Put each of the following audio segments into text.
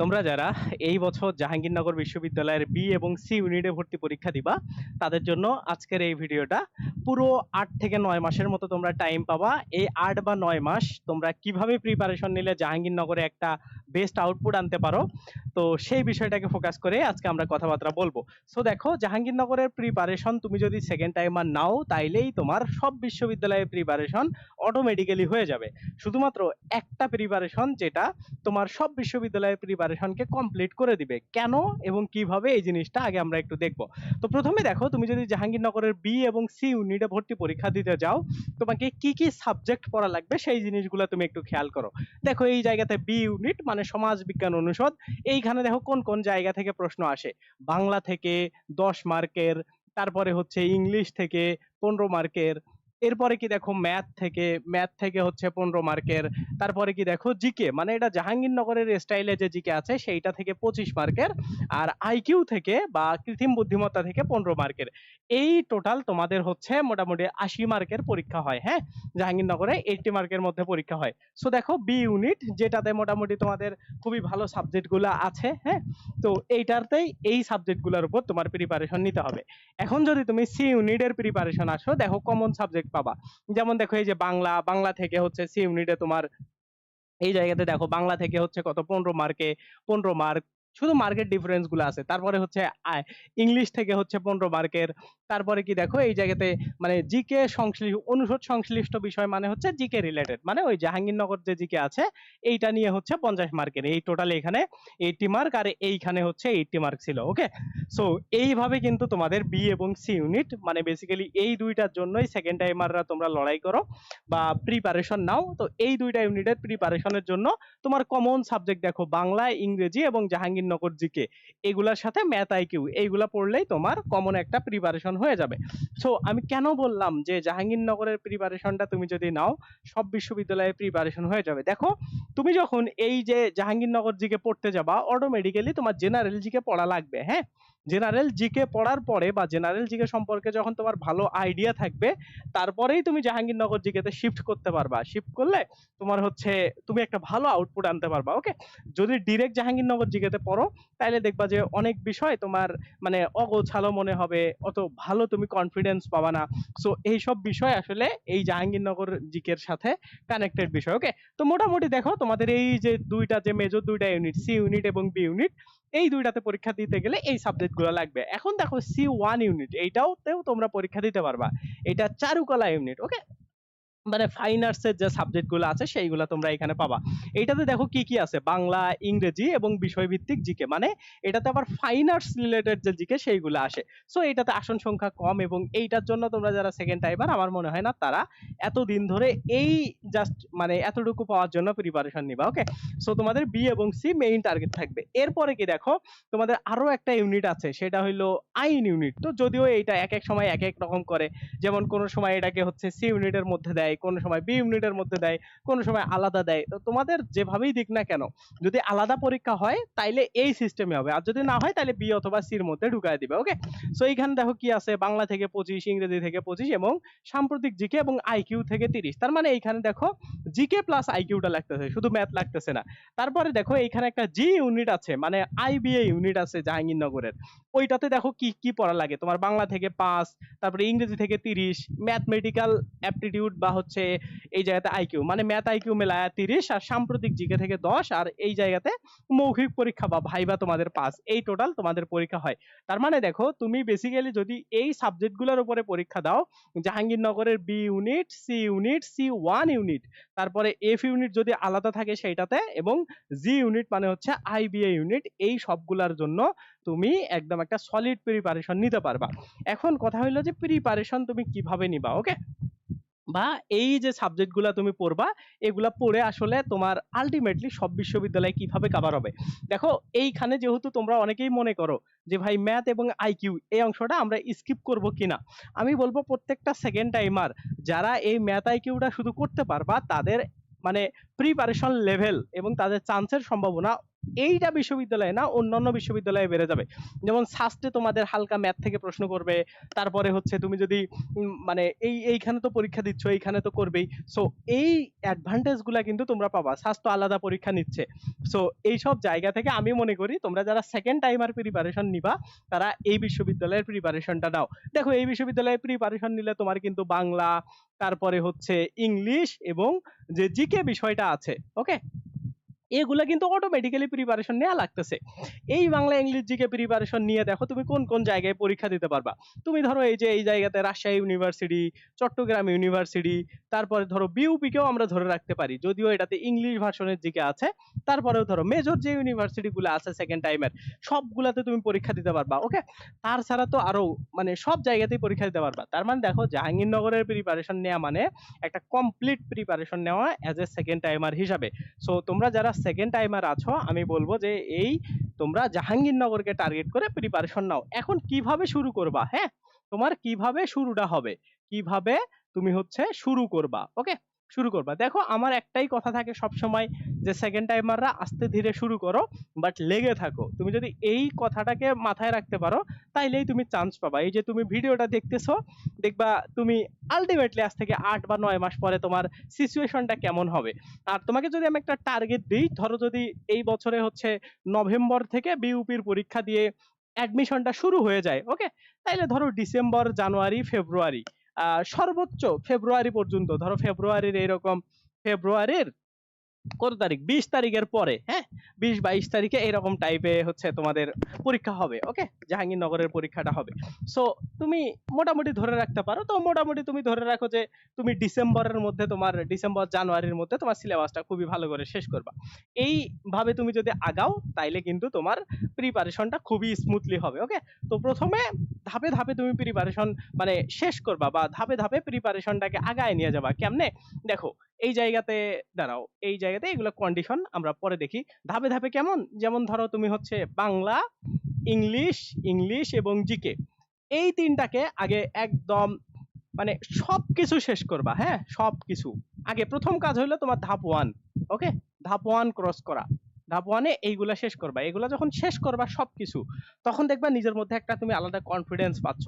তোমরা যারা এই বছর জাহাঙ্গীরনগর বিশ্ববিদ্যালয়ের বি এবং সি ইউনিটে ভর্তি পরীক্ষা দিবা, তাদের জন্য আজকের এই ভিডিওটা পুরো আট থেকে নয় মাসের মতো তোমরা টাইম পাবা। এই আট বা নয় মাস তোমরা কীভাবে প্রিপারেশন নিলে জাহাঙ্গীরনগরে একটা বেস্ট আউটপুট আনতে পারো? তো সেই বিষয়টাকে ফোকাস করে আজকে আমরা কথাবার্তা বলব। সো দেখো, জাহাঙ্গীরনগরের প্রিপারেশন তুমি যদি সেকেন্ড টাইমার নাও, তাইলেই তোমার সব বিশ্ববিদ্যালয়ের প্রিপারেশন অটোমেটিক্যালি হয়ে যাবে। শুধুমাত্র একটা প্রিপারেশন যেটা তোমার সব বিশ্ববিদ্যালয়ের প্রিপারেশনকে কমপ্লিট করে দিবে। কেন এবং কীভাবে এই জিনিসটা আগে আমরা একটু দেখব। তো প্রথমে দেখো, তুমি যদি জাহাঙ্গীরনগরের বি এবং সি ইউনিটে ভর্তি পরীক্ষা দিতে যাও, তোমাকে কি কি সাবজেক্ট পড়া লাগবে সেই জিনিসগুলো তুমি একটু খেয়াল করো। দেখো, এই জায়গাতে বি ইউনিট মানে সমাজ বিজ্ঞান অনুষদ এইখানে দেখো কোন কোন জায়গা থেকে প্রশ্ন আসে? বাংলা থেকে দশ মার্কের তারপরে হচ্ছে ইংলিশ থেকে পনেরো মার্কের এরপরে কি দেখো ম্যাথ থেকে ম্যাথ থেকে হচ্ছে পনেরো মার্কের, তারপরে কি দেখো জিকে মানে এটা জাহাঙ্গীরনগরের স্টাইলে যে জিকে আছে, সেইটা থেকে পঁচিশ মার্কের, আর আইকিউ থেকে বা কৃত্রিম বুদ্ধিমত্তা থেকে পনেরো মার্কের। এই টোটাল তোমাদের হচ্ছে মোটামুটি আশি মার্কের পরীক্ষা হয় হ্যাঁ? জাহাঙ্গীরনগরে এইটটি মার্কের মধ্যে পরীক্ষা হয়। সো দেখো বি ইউনিট যেটাতে মোটামুটি তোমাদের খুবই ভালো সাবজেক্টগুলো আছে হ্যাঁ? তো এইটাতেই এই সাবজেক্টগুলোর উপর তোমার প্রিপারেশন নিতে হবে। এখন যদি তুমি সি ইউনিটের প্রিপারেশন আসো, দেখো কমন সাবজেক্ট পাবা। যেমন দেখো এই যে বাংলা বাংলা থেকে হচ্ছে সি ইউনিটে তোমার এই জায়গাতে দেখো বাংলা থেকে হচ্ছে কত? পনেরো মার্কে পনেরো মার্ক শুধু মার্কেট ডিফারেন্সগুলো আছে। তারপরে হচ্ছে ইংলিশ থেকে হচ্ছে পনেরো মার্কের তারপরে কি দেখো, এই জায়গাতে মানে জিকে সংশ্লিষ্ট, অনুষদ সংশ্লিষ্ট বিষয় মানে হচ্ছে জিকে রিলেটেড মানে ওই জাহাঙ্গীরনগর যে জিকে আছে, এইটা নিয়ে হচ্ছে পঞ্চাশ মার্কের এই টোটাল এখানে এইটি মার্ক আর এইখানে হচ্ছে এইটি মার্ক ছিল ওকে সো এইভাবে কিন্তু তোমাদের বি এবং সি ইউনিট মানে বেসিক্যালি এই দুইটার জন্যই সেকেন্ড টাইমাররা তোমরা লড়াই করো বা প্রিপারেশন নাও। তো এই দুইটা ইউনিটের প্রিপারেশনের জন্য তোমার কমন সাবজেক্ট দেখো, বাংলা, ইংরেজি এবং জাহাঙ্গীরনগর জিকে এগুলার সাথে ম্যাথ আইকিউ এইগুলা পড়লেই তোমার কমন একটা প্রিপারেশন হয়ে যাবে। সো আমি কেন বললাম যে জাহাঙ্গীরনগরের প্রিপারেশনটা তুমি যদি নাও, সব বিশ্ববিদ্যালয়ের প্রিপারেশন হয়ে যাবে। দেখো, তুমি যখন এই যে জাহাঙ্গীরনগর জিকে পড়তে যাবা অটোমেটিক্যালি তোমার জেনারেল জিকে পড়া লাগবে হ্যাঁ? জেনারেল জিকে পড়ার পরে বা জেনারেল জিকে সম্পর্কে যখন তোমার ভালো আইডিয়া থাকবে, তারপরেই তুমি জাহাঙ্গীরনগর জিকেতে শিফট করতে পারবা। শিফট করলে তোমার হচ্ছে, তুমি একটা ভালো আউটপুট আনতে পারবা ওকে যদি ডিরেক্ট জাহাঙ্গীরনগর জিকেতে পড়ো তাহলে দেখবা যে অনেক বিষয় তোমার মানে অগোছালো মনে হবে, অত ভালো তুমি কনফিডেন্স পাবা না। সো এই সব বিষয় আসলে এই জাহাঙ্গীরনগর জিকের সাথে কানেক্টেড বিষয় ওকে তো মোটামুটি দেখো, তোমাদের এই যে দুইটা যে মেজর দুইটা ইউনিট সি ইউনিট এবং বি ইউনিট এই দুইটাতে পরীক্ষা দিতে গেলে এই সাবজেক্টগুলো লাগবে। এখন দেখো সি ওয়ান ইউনিট এইটাওতেও তোমরা পরীক্ষা দিতে পারবা। এটা চারুকলা ইউনিট ওকে মানে ফাইন আর্টসের যে সাবজেক্টগুলো আছে, সেইগুলো তোমরা এখানে পাবা। এটাতে দেখো কি কি আছে? বাংলা, ইংরেজি এবং বিষয়ভিত্তিক জিকে। মানে এটাতে আবার ফাইন আর্টস রিলেটেড যে জিকে, সেইগুলো আসে। সো এটাতে আসন সংখ্যা কম এবং এইটার জন্য তোমরা যারা সেকেন্ড টাইমার আমার মনে হয় না তারা এতদিন ধরে এই জাস্ট মানে এতটুকু পাওয়ার জন্য প্রিপারেশন নিবা ওকে সো তোমাদের বি এবং সি মেইন টার্গেট থাকবে। এরপরে কি দেখো, তোমাদের আরও একটা ইউনিট আছে, সেটা হইল আইন ইউনিট তো যদিও এইটা এক এক সময় এক এক রকম করে, যেমন কোন সময় এটাকে হচ্ছে সি ইউনিটের মধ্যে দেয় কোন সময় বি ইউনিটের মধ্যে দেয়, কোন সময় আলাদা দেয়। তো তোমাদের যেভাবেই দিক না কেন, যদি আলাদা পরীক্ষা হয়, তাইলে এই সিস্টেমে হবে। আর যদি না হয় তাহলে বি অথবা সির মধ্যে ঢুকায় দিবে ওকে সো এইখানে দেখো কি আছে, বাংলা থেকে পঁচিশ, ইংরেজি থেকে পঁচিশ এবং সাম্প্রতিক জিকে এবং আইকিউ থেকে তিরিশ। তার মানে এইখানে দেখো জিকে প্লাস আইকিউটা লাগতেছে, শুধু ম্যাথ লাগতেছে না। তারপরে দেখো এইখানে একটা জি ইউনিট আছে মানে আইবিএ ইউনিট আছে জাহাঙ্গীরনগরের। ওইটাতে দেখো কি কি পড়া লাগে? তোমার বাংলা থেকে পাঁচ, তারপরে ইংরেজি থেকে তিরিশ ম্যাথমেটিক্যাল অ্যাপটিটিউড বা হচ্ছে এই জায়গাতে আইকিউ মানে ম্যাথ আইকিউ মেলায় তিরিশ আর সাম্প্রতিক জিকে থেকে দশ আর এই জায়গাতে মৌখিক পরীক্ষা বা ভাইবা তোমাদের পাস। এই টোটাল তোমাদের পরীক্ষা হয়। তার মানে দেখো, তুমি বেসিক্যালি যদি এই সাবজেক্টগুলোর উপরে পরীক্ষা দাও, জাহাঙ্গীরনগরের B unit C unit C one unit তারপরে এফ ইউনিট যদি আলাদা থাকে সেইটাতে এবং জি ইউনিট মানে হচ্ছে আইবিএ ইউনিট এই সবগুলার জন্য তুমি একদম একটা সলিড প্রিপারেশন নিতে পারবা। এখন কথা হইল যে প্রিপারেশন তুমি কীভাবে নিবা ওকে বা এই যে সাবজেক্টগুলো তুমি পড়বা, এগুলা পড়ে আসলে তোমার আলটিমেটলি সব বিশ্ববিদ্যালয়ে কীভাবে কাভার হবে। দেখো, এইখানে যেহেতু তোমরা অনেকেই মনে করো যে ভাই ম্যাথ এবং আইকিউ এই অংশটা আমরা স্কিপ করব কিনা, আমি বলব প্রত্যেকটা সেকেন্ড টাইমার যারা এই ম্যাথ আইকিউটা শুধু করতে পারবা, তাদের মানে প্রিপারেশন লেভেল এবং তাদের চান্সের সম্ভাবনা এইটা বিশ্ববিদ্যালয়ে না অন্যান্য বিশ্ববিদ্যালয়ে বেড়ে যাবে। যেমন সাস্টে তোমাদের হালকা ম্যাথ থেকে প্রশ্ন করবে, তারপরে হচ্ছে তুমি যদি মানে এই, এইখানে তো পরীক্ষা দিচ্ছ, এইখানে তো করবেই। সো এই অ্যাডভান্টেজগুলা কিন্তু তোমরা পাবা। স্বাস্থ্য আলাদা পরীক্ষা নিচ্ছে। সো এই সব জায়গা থেকে আমি মনে করি তোমরা যারা সেকেন্ড টাইমার প্রিপারেশন নিবা, তারা এই বিশ্ববিদ্যালয়ের প্রিপারেশনটা নাও। দেখো, এই বিশ্ববিদ্যালয়ে প্রিপারেশন নিলে তোমার কিন্তু বাংলা, তারপরে হচ্ছে ইংলিশ এবং যে জিকে বিষয়টা আছে ওকে এগুলা কিন্তু অটোমেটিক্যালি প্রিপারেশন নেওয়া লাগতেছে। এই বাংলা ইংলিশ জিকে প্রিপারেশন নিয়ে দেখো তুমি কোন কোন জায়গায় পরীক্ষা দিতে পারবা। তুমি ধরো এই যে এই জায়গাতে রাজশাহী ইউনিভার্সিটি চট্টগ্রাম ইউনিভার্সিটি তারপরে ধরো বিউপি কেও আমরা ধরে রাখতে পারি। যদিও এটাতে ইংলিশ ভার্সনের জিকে আছে, তারপরেও ধরো মেজর যে ইউনিভার্সিটি গুলো আছে সেকেন্ড টাইমের সবগুলাতে তুমি পরীক্ষা দিতে পারবা ওকে তার ছাড়া তো আরও মানে সব জায়গাতেই পরীক্ষা দিতে পারবা। তার মানে দেখো জাহাঙ্গীরনগরের প্রিপারেশন নেওয়া মানে একটা কমপ্লিট প্রিপারেশন নেওয়া অ্যাজ এ সেকেন্ড টাইমার হিসাবে। সো তোমরা যারা সেকেন্ড টাইমার আছো, আমি বলব যে এই তোমরা জাহাঙ্গীরনগরকে টার্গেট করে প্রিপারেশন নাও। এখন কীভাবে শুরু করবা হ্যাঁ? তোমার কীভাবে শুরুটা হবে? কীভাবে তুমি হচ্ছে শুরু করবা ওকে শুরু করবা। দেখো, আমার একটাই কথা থাকে সব সময় যে সেকেন্ড টাইমাররা আস্তে ধীরে শুরু করো বাট লেগে থাকো। তুমি যদি এই কথাটাকে মাথায় রাখতে পারো, তাইলেই তুমি চান্স পাবা। এই যে, তুমি ভিডিওটা দেখতেছো, দেখবা তুমি আলটিমেটলি আজ থেকে আট বা নয় মাস পরে তোমার সিচুয়েশনটা কেমন হবে। আর তোমাকে যদি আমি একটা টার্গেট দিই, ধরো যদি এই বছরে হচ্ছে নভেম্বর থেকে বিউপির পরীক্ষা দিয়ে অ্যাডমিশনটা শুরু হয়ে যায় ওকে তাইলে ধরো ডিসেম্বর জানুয়ারি ফেব্রুয়ারি সর্বোচ্চ ফেব্রুয়ারি পর্যন্ত ধরো ফেব্রুয়ারির এইরকম ফেব্রুয়ারির কত তারিখ? বিশ তারিখের পরে হ্যাঁ? বিশ বাইশ তারিখে এরকম টাইপে হচ্ছে তোমাদের পরীক্ষা হবে ওকে জাহাঙ্গীরনগরের পরীক্ষাটা হবে। সো তুমি মোটামুটি ধরে রাখতে পারো। তো মোটামুটি তুমি ধরে রাখো যে, তুমি ডিসেম্বরের মধ্যে তোমার, ডিসেম্বর, জানুয়ারির মধ্যে তোমার সিলেবাসটা খুবই ভালো করে শেষ করবা। এইভাবে তুমি যদি আগাও, তাইলে কিন্তু তোমার প্রিপারেশনটা খুবই স্মুথলি হবে ওকে তো প্রথমে ধাপে ধাপে তুমি প্রিপারেশন মানে শেষ করবা বা ধাপে ধাপে প্রিপারেশনটাকে আগায় নিয়ে যাবা। কেমনে? দেখো এই জায়গাতে, দাঁড়াও, এই জায়গাতে এগুলো কন্ডিশন আমরা পরে দেখি। ধাপে ধাপে কেমন? যেমন ধরো তুমি হচ্ছে বাংলা, ইংলিশ ইংলিশ এবং জিকে এই তিনটাকে আগে একদম মানে সবকিছু শেষ করবা হ্যাঁ? সবকিছু। আগে প্রথম কাজ হলো তোমার ধাপ ওয়ান ওকে ধাপ ওয়ান ক্রস করা। ধাপ ওয়ানে এইগুলা শেষ করবা। এগুলা যখন শেষ করবা সবকিছু, তখন দেখবা নিজের মধ্যে একটা তুমি আলাদা কনফিডেন্স পাচ্ছ।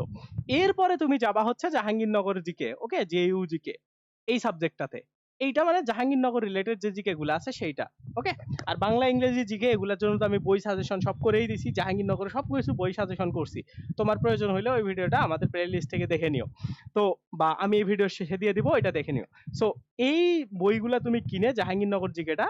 এরপরে তুমি যাবা হচ্ছে Jahangirnagar GK okay JU GK এই সাবজেক্টটাতে এইটা মানে জাহাঙ্গীরনগর রিলেটেড যে জিকে গুলো আছে সেইটা ওকে আর বাংলা, ইংরেজি জিকে এগুলোর জন্য তো আমি বই সাজেশন সব করেই দিছি, জাহাঙ্গীরনগরে সব কিছু বই সাজেশন করছি। তোমার প্রয়োজন হলে ওই ভিডিওটা আমাদের প্লে লিস্ট থেকে দেখে নিও। তো, বা আমি এই ভিডিওর শেষে দিয়ে দিব এটা দেখে নিও। সো এই বইগুলা তুমি কিনে জাহাঙ্গীরনগর জিকেটা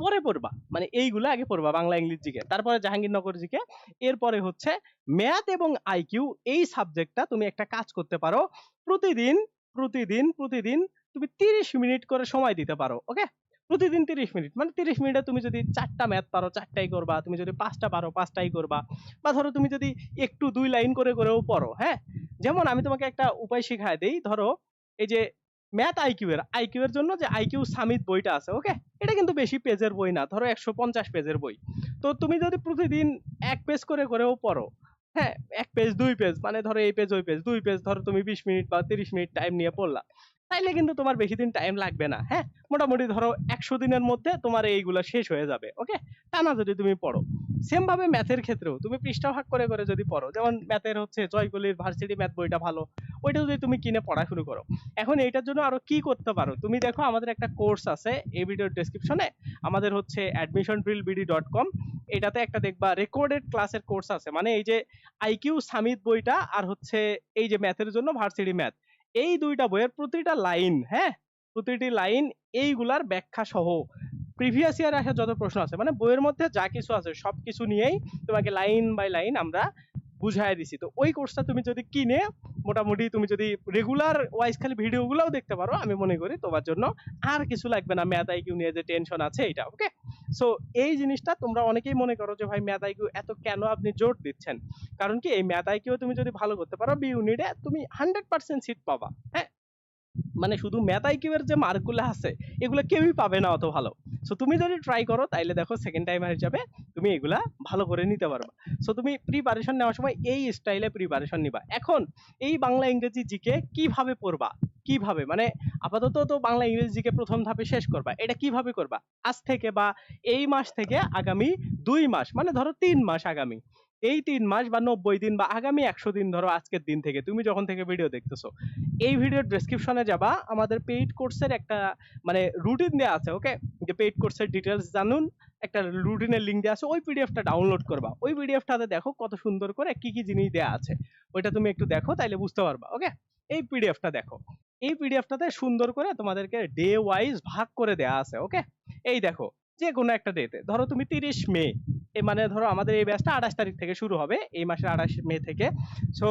পরে পড়বা মানে এইগুলো আগে পড়বা বাংলা, ইংলিশ জিকে। তারপরে জাহাঙ্গীরনগর জিকে, এরপরে হচ্ছে ম্যাথ এবং আইকিউ এই সাবজেক্টটা তুমি একটা কাজ করতে পারো প্রতিদিন প্রতিদিন প্রতিদিন তুমি তিরিশ মিনিট করে সময় দিতে পারো ওকে প্রতিদিন তিরিশ মিনিট মানে তিরিশ মিনিটে তুমি যদি চারটা ম্যাথ পারো, চারটাই করবা, তুমি যদি পাঁচটা পারো, পাঁচটাই করবা, বা ধরো তুমি যদি একটু দুই লাইন করে করেও পড়ো হ্যাঁ? যেমন আমি তোমাকে একটা উপায় শিখায় দেই, ধরো এই যে ম্যাথ আইকিউ এর আইকিউ এর জন্য যে আইকিউ সামিত বইটা আছে ওকে এটা কিন্তু বেশি পেজের বই না, ধরো একশো পঞ্চাশ পেজের বই। তো তুমি যদি প্রতিদিন এক পেজ করে করেও পড়ো হ্যাঁ? এক পেজ দুই পেজ মানে ধরো এই পেজ ওই পেজ দুই পেজ ধরো তুমি বিশ মিনিট বা তিরিশ মিনিট টাইম নিয়ে পড়লা। তাইলে কিন্তু তোমার বেশি দিন টাইম লাগবে না হ্যাঁ? মোটামুটি ধরো একশো দিনের মধ্যে তোমার এইগুলো শেষ হয়ে যাবে ওকে তা না যদি তুমি পড়ো। সেম ভাবে ম্যাথের ক্ষেত্রেও, তুমি পৃষ্ঠা ভাগ করে করে যদি পড়ো, যেমন ম্যাথের হচ্ছে জয়কলির ভার্সিটি ম্যাথ বইটা ভালো, ওইটা যদি তুমি কিনে পড়া শুরু করো। এখন এইটার জন্য আরও কি করতে পারো? তুমি দেখো আমাদের একটা কোর্স আছে, এই ভিডিওর ডেসক্রিপশনে আমাদের হচ্ছে admission drill BD dot com এটাতে একটা দেখবা রেকর্ডেড ক্লাসের কোর্স আছে। মানে এই যে আইকিউ সামিত বইটা আর হচ্ছে এই যে ম্যাথের জন্য ভার্সিটি ম্যাথ এই দুইটা বইয়ের প্রতিটা লাইন হ্যাঁ? প্রতিটি লাইন এইগুলার ব্যাখ্যা সহ। প্রিভিয়াস ইয়ারে আসা যত প্রশ্ন আছে মানে বইয়ের মধ্যে যা কিছু আছে সবকিছু নিয়েই তোমাকে লাইন বাই লাইন আমরা বুঝাই দিছি। তো ওই কোর্সটা তুমি যদি কিনে, মোটামুটি তুমি যদি রেগুলার ওয়াইজ খালি ভিডিওগুলোও দেখতে পারো, আমি মনে করি তোমার জন্য আর কিছু লাগবে না। ম্যাথ আইকিউ নিয়ে যে টেনশন আছে এটা ওকে সো এই জিনিসটা তোমরা অনেকেই মনে করো যে, ভাই ম্যাথ আইকিউ এত কেন আপনি জোর দিচ্ছেন? কারণ কি, এই ম্যাথ আইকিউ তুমি যদি ভালো করতে পারো, বি ইউনিটে তুমি হান্ড্রেড পার্সেন্ট সিট পাবা হ্যাঁ? মানে শুধু ম্যাথ আইকিউ এর যে মার্কগুলো আছে, এগুলো কেউই পাবে না অত ভালো। সো তুমি যদি ট্রাই করো, তাইলে দেখো সেকেন্ড টাইমার হিসাবে তুমি এগুলা ভালো করে নিতে পারবা। সো তুমি প্রিপারেশন নেওয়ার সময় এই স্টাইলে প্রিপারেশন নিবা। এখন, এই বাংলা ইংরেজি জিকে কীভাবে পড়বা? কীভাবে? মানে আপাতত তো বাংলা ইংরেজিকে প্রথম ধাপে শেষ করবা। এটা কীভাবে করবা? আজ থেকে বা এই মাস থেকে আগামী দুই মাস মানে ধরো তিন মাস আগামী। এই তিন মাস বা নব্বই দিন বা আগামী একশো দিন ধরো আজকের দিন থেকে, তুমি যখন থেকে ভিডিও দেখতেছো, এই ভিডিওর ডেসক্রিপশনে যাবা, আমাদের পেইড কোর্সের একটা মানে রুটিন দেওয়া আছে ওকে যে পেইড কোর্সের ডিটেলস জানুন, একটা রুটিনের লিঙ্ক দেওয়া আছে, ওই পিডিএফটা ডাউনলোড করবা। ওই পিডিএফটাতে দেখো কত সুন্দর করে কি কি জিনিস দেওয়া আছে, ওইটা তুমি একটু দেখো, তাইলে বুঝতে পারবা ওকে এই পিডিএফটা দেখো। এই পিডিএফটাতে সুন্দর করে তোমাদেরকে ডে ওয়াইজ ভাগ করে দেওয়া আছে ওকে এই দেখো যে কোনো একটা ডেতে ধরো তুমি তিরিশ মে মানে ধরো আমাদের এই ব্যাচটা আঠাশ তারিখ থেকে শুরু হবে, এই মাসের আঠাশ মে থেকে। সো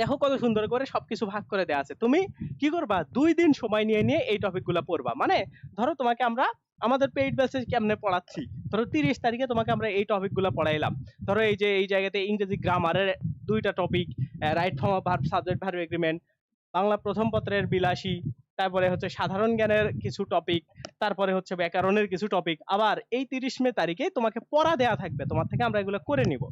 দেখো কত সুন্দর করে সবকিছু ভাগ করে দেওয়া আছে। তুমি কি করবা? দুই দিন সময় নিয়ে নিয়ে এই টপিকগুলো পড়বা। মানে ধরো তোমাকে আমরা, আমাদের পেইড ব্যাচে কেমনে পড়াচ্ছি? ধরো তিরিশ তারিখে তোমাকে আমরা এই টপিকগুলো পড়াইলাম। ধরো এই যে, এই জায়গাতে ইংরেজি গ্রামারের দুইটা topic right form of verb subject verb agreement Bangla প্রথম পত্রের বিলাসী তারপরে হচ্ছে সাধারণ জ্ঞানের কিছু টপিক তারপরে হচ্ছে ব্যাকরণের কিছু টপিক আবার এই তিরিশ মে তারিখে তোমাকে পড়া দেয়া থাকবে, তোমার থেকে আমরা এগুলো করে নিব।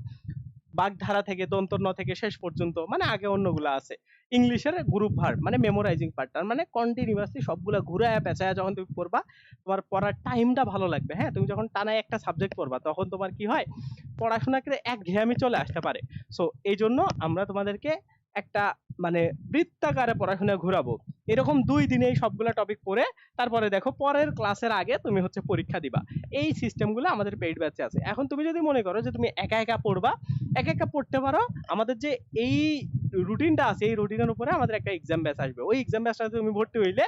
বাগধারা থেকে, দন্তন্য থেকে শেষ পর্যন্ত মানে আগে অন্যগুলো আছে। ইংলিশের গ্রুপ ভার্ব মানে মেমোরাইজিং পার্ট তার মানে কন্টিনিউয়াসলি সবগুলো ঘুরায় পেঁচায় যখন তুমি পড়বা, তোমার পড়ার টাইমটা ভালো লাগবে হ্যাঁ? তুমি যখন টানায় একটা সাবজেক্ট পড়বা, তখন তোমার কি হয়? পড়াশোনাকে এক ঘেয়ামি চলে আসতে পারে। সো এই জন্য আমরা তোমাদেরকে একটা মানে বৃত্তাকারে পড়াশোনা ঘুরাবো। এরকম দুই দিনে এই সবগুলো টপিক পড়ে, তারপরে দেখো পরের ক্লাসের আগে তুমি হচ্ছে পরীক্ষা দিবা। এই সিস্টেমগুলো আমাদের পেইড ব্যাচে আছে। এখন তুমি যদি মনে করো যে তুমি একা একা পড়বা, একা একা পড়তে পারো, আমাদের যে এই রুটিনটা আছে, এই রুটিনের উপরে আমাদের একটা এক্সাম ব্যাচ আসবে। ওই এক্সাম ব্যাচটাতে তুমি ভর্তি হইলে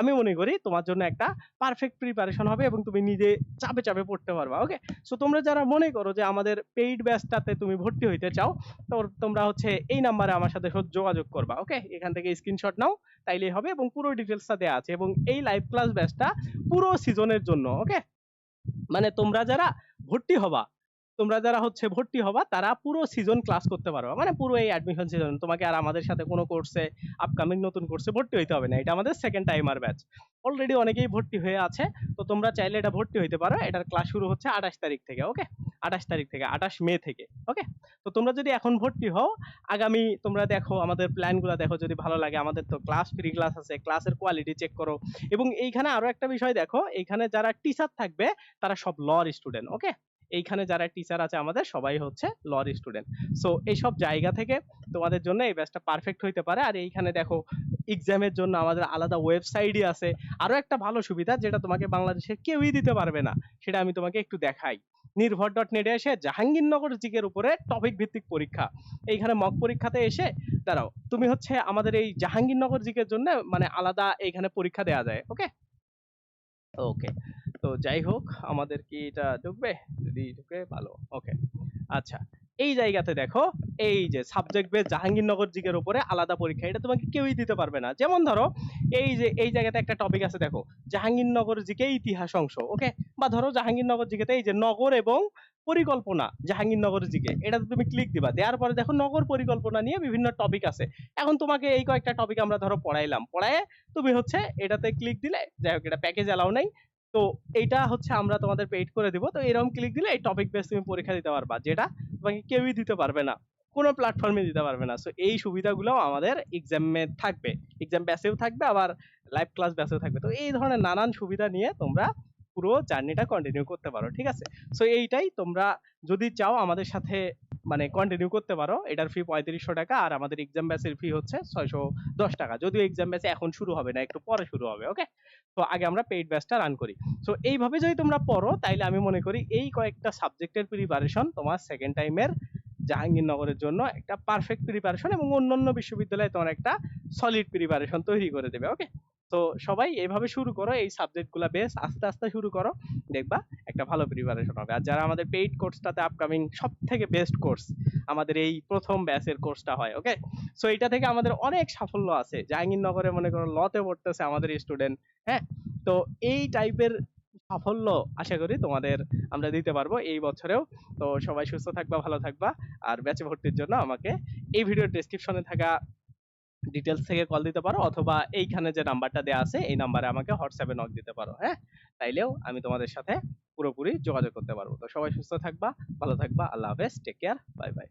আমি মনে করি তোমার জন্য একটা পারফেক্ট প্রিপারেশন হবে এবং তুমি নিজে চাপে চাপে পড়তে পারবা ওকে সো তোমরা যারা মনে করো যে আমাদের পেইড ব্যাচটাতে তুমি ভর্তি হইতে চাও তো তোমরা হচ্ছে এই নাম্বারে আমার সাথে যোগাযোগ করবা ওকে এখান থেকে স্ক্রিনশট নাও তাইলেই হবে এবং পুরো ডিটেলসটা দেওয়া আছে এবং এই লাইভ ক্লাস ব্যাচটা পুরো সিজনের জন্য ওকে মানে তোমরা যারা ভর্তি হবা, তোমরা যারা হচ্ছে ভর্তি হবা, তারা পুরো সিজন ক্লাস করতে পারবা। মানে পুরো এই অ্যাডমিশন সিজন তোমাকে আর আমাদের সাথে কোনো কোর্সে আপকামিং নতুন কোর্সে ভর্তি হইতে হবে না। এটা আমাদের সেকেন্ড টাইমার ব্যাচ অলরেডি অনেকেই ভর্তি হয়ে আছে, তো তোমরা চাইলে এটা ভর্তি হইতে পারো। এটার ক্লাস শুরু হচ্ছে আঠাশ তারিখ থেকে ওকে আঠাশ তারিখ থেকে, আঠাশ মে থেকে ওকে তো তোমরা যদি এখন ভর্তি হও, আগামী তোমরা দেখো আমাদের প্ল্যানগুলো দেখো, যদি ভালো লাগে আমাদের তো ক্লাস ফ্রি ক্লাস আছে ক্লাসের কোয়ালিটি চেক করো। এবং এইখানে আরও একটা বিষয় দেখো, এইখানে যারা টিচার থাকবে, তারা সব লর স্টুডেন্ট ওকে এইখানে যারা টিচার আছে আমাদের, সবাই হচ্ছে লর স্টুডেন্ট সো এইসব জায়গা থেকে তোমাদের জন্য এই ব্যাচটা পারফেক্ট হইতে পারে। আর এইখানে দেখো এক্সামের জন্য আমাদের আলাদা ওয়েবসাইটই আছে। আরও একটা ভালো সুবিধা, যেটা তোমাকে বাংলাদেশের কেউই দিতে পারবে না, সেটা আমি তোমাকে একটু দেখাই। নির্ভর ডট নেটে এসে জাহাঙ্গীরনগর জিকের উপরে টপিক ভিত্তিক পরীক্ষা। এইখানে মক পরীক্ষাতে এসে দাঁড়াও, তুমি হচ্ছে আমাদের এই জাহাঙ্গীরনগর জিকের জন্য মানে আলাদা এইখানে পরীক্ষা দেওয়া যায় ওকে ওকে তো যাই হোক, আমাদের কি এটা ঢুকবে? যদি ঢুকে, ভালো ওকে আচ্ছা। এই জায়গাতে দেখো, এই যে সাবজেক্ট বেস জাহাঙ্গীরনগর জিকের উপরে আলাদা পরীক্ষা, এটা তোমাকে কেউই দিতে পারবে না। যেমন ধরো, এই যে, এই জায়গাতে একটা টপিক আছে দেখো, জাহাঙ্গীরনগর জিকে ইতিহাস অংশ ওকে বা ধরো জাহাঙ্গীরনগর জিকেতে এই যে নগর এবং পরিকল্পনা, জাহাঙ্গীরনগর জিকে এটাতে তুমি ক্লিক দিবা। দেওয়ার পরে দেখো নগর পরিকল্পনা নিয়ে বিভিন্ন টপিক আছে। এখন তোমাকে এই কয়েকটা টপিক আমরা ধরো পড়াইলাম। পড়ায় তুমি হচ্ছে এটাতে ক্লিক দিলে, যাই হোক, এটা প্যাকেজ অ্যালাউ নাই। তো এইটা হচ্ছে আমরা তোমাদের পেইড করে দিব। তো এরকম ক্লিক দিলে এই টপিক বেস তুমি পরীক্ষা দিতে পারবা, যেটা তোমাকে কেউই দিতে পারবে না। কোনো প্ল্যাটফর্মে দিতে পারবে না। সো এই সুবিধাগুলো আমাদের এক্সামে থাকবে। এক্সাম ব্যাসেও থাকবে, আবার লাইভ ক্লাস ব্যাসেও থাকবে। তো, এই ধরনের নানান সুবিধা নিয়ে তোমরা পুরো জার্নিটা কন্টিনিউ করতে পারো, ঠিক আছে? সো এইটাই তোমরা যদি চাও আমাদের সাথে মানে কন্টিনিউ করতে পারো, এটার ফি পঁয়ত্রিশশো টাকা আর আমাদের এক্সাম ব্যাচের ফি হচ্ছে ছয়শো দশ টাকা। যদিও এক্সাম ব্যাচে এখন শুরু হবে না, একটু পরে শুরু হবে ওকে তো আগে আমরা পেইড ব্যাচটা রান করি। সো এইভাবে যদি তোমরা পড়ো, তাইলে আমি মনে করি এই কয়েকটা সাবজেক্টের প্রিপারেশন তোমার সেকেন্ড টাইমের জাহাঙ্গীরনগরের জন্য একটা পারফেক্ট প্রিপারেশন এবং অন্যান্য বিশ্ববিদ্যালয়ে তোমার একটা সলিড প্রিপারেশন তৈরি করে দেবে ওকে তো সবাই এইভাবে শুরু করো, এই সাবজেক্টগুলো বেশ আস্তে আস্তে শুরু করো, দেখবা একটা ভালো প্রিপারেশন হবে। আর যারা আমাদের পেইড কোর্সটাতে আপকামিং সব থেকে বেস্ট কোর্স আমাদের এই প্রথম ব্যাচের কোর্সটা হয় ওকে সো এটা থেকে আমাদের অনেক সাফল্য আছে। জাহাঙ্গীরনগরে মনে করো লতে পড়তেছে আমাদের স্টুডেন্ট হ্যাঁ? তো এই টাইপের সাফল্য আশা করি তোমাদের আমরা দিতে পারব এই বছরেও। তো সবাই সুস্থ থাকবা, ভালো থাকবা। আর ব্যাচে ভর্তির জন্য আমাকে এই ভিডিওর ডেসক্রিপশনে থাকা ডিটেলস থেকে কল দিতে পারো অথবা এইখানে যে নাম্বারটা দেওয়া আছে, এই নাম্বারে আমাকে হোয়াটসঅ্যাপে নক দিতে পারো হ্যাঁ? তাইলেও আমি তোমাদের সাথে পুরোপুরি যোগাযোগ করতে পারব। তো সবাই সুস্থ থাকবা, ভালো থাকবা, আল্লাহ হাফেজ টেক কেয়ার বাই বাই